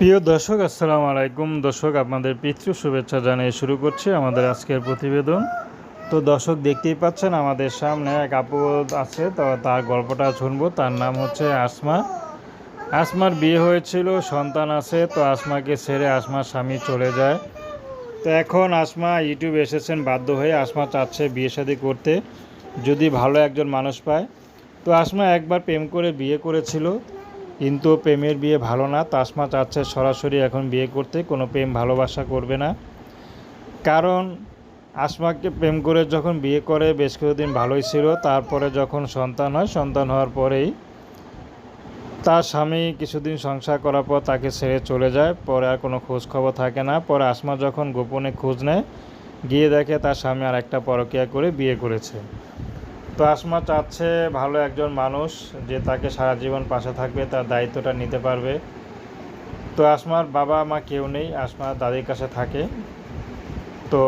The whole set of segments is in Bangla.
প্রিয় দর্শক, আসসালামু আলাইকুম। দর্শক, আপনাদের পিতৃ শুভেচ্ছা জানিয়ে শুরু করছি আমাদের আজকের প্রতিবেদন। তো দর্শক, দেখতেই পাচ্ছেন, আমাদের সামনে এক আপু আছে, তো তার গল্পটা শুনব। তার নাম হচ্ছে আসমা। আসমার বিয়ে হয়েছিল, সন্তান আছে, তো আসমাকে ছেড়ে আসমার স্বামী চলে যায়। তো এখন আসমা ইউটিউব এসেছেন, বাধ্য হয়ে আসমা চাচ্ছে বিয়ে শাদী করতে, যদি ভালো একজন মানুষ পায়। তো আসমা একবার প্রেম করে বিয়ে করেছিল। কিন্তু প্রেমের বিয়ে ভালো না, তাসমা চাচ্ছে সরাসরি এখন বিয়ে করতে, কোনো প্রেম ভালোবাসা করবে না। কারণ আসমাকে প্রেম করে যখন বিয়ে করে, বেশ কিছুদিন ভালোই ছিল, তারপরে যখন সন্তান হয়, সন্তান হওয়ার পরেই তার স্বামী কিছুদিন সংসার করার পর তাকে ছেড়ে চলে যায়, পরে আর কোনো খোঁজ খবর থাকে না। পরে আসমা যখন গোপনে খোঁজ নেয়, গিয়ে দেখে তার স্বামী আর একটা পরকিয়া করে বিয়ে করেছে। তো আসমা চাচ্ছে ভালো একজন মানুষ যে তাকে সারা জীবন পাশে থাকবে, তার দায়িত্বটা নিতে পারবে। তো আসমার বাবা মা কেউ নেই, আসমা দাদির কাছে থাকে। তো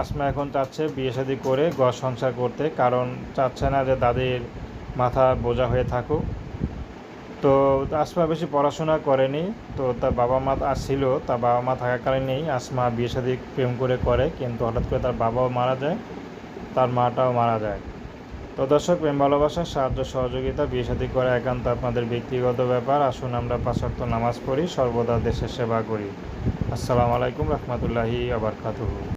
আসমা এখন চাচ্ছে বিয়ে শাদি করে ঘর সংসার করতে, কারণ চাচ্ছে না যে দাদির মাথা বোঝা হয়ে থাকুক। তো আসমা বেশি পড়াশোনা করেনি, তো তার বাবা মা আসছিল তার বাবা মা থাকাকালীনেই আসমা বিয়ে শাদি প্রেম করে করে, কিন্তু হঠাৎ করে তার বাবাও মারা যায়, তার মাটাও মারা যায়। তো দর্শক, প্রেম, ভালোবাসা, সাহায্য, সহযোগিতা, বিয়ে সাথী করা একান্ত আপনাদের ব্যক্তিগত ব্যাপার। আসুন আমরা পাশাক্ত নামাজ পড়ি, সর্বদা দেশের সেবা করি। আসসালামু আলাইকুম রহমতুল্লাহি আবার আবরকাতুহু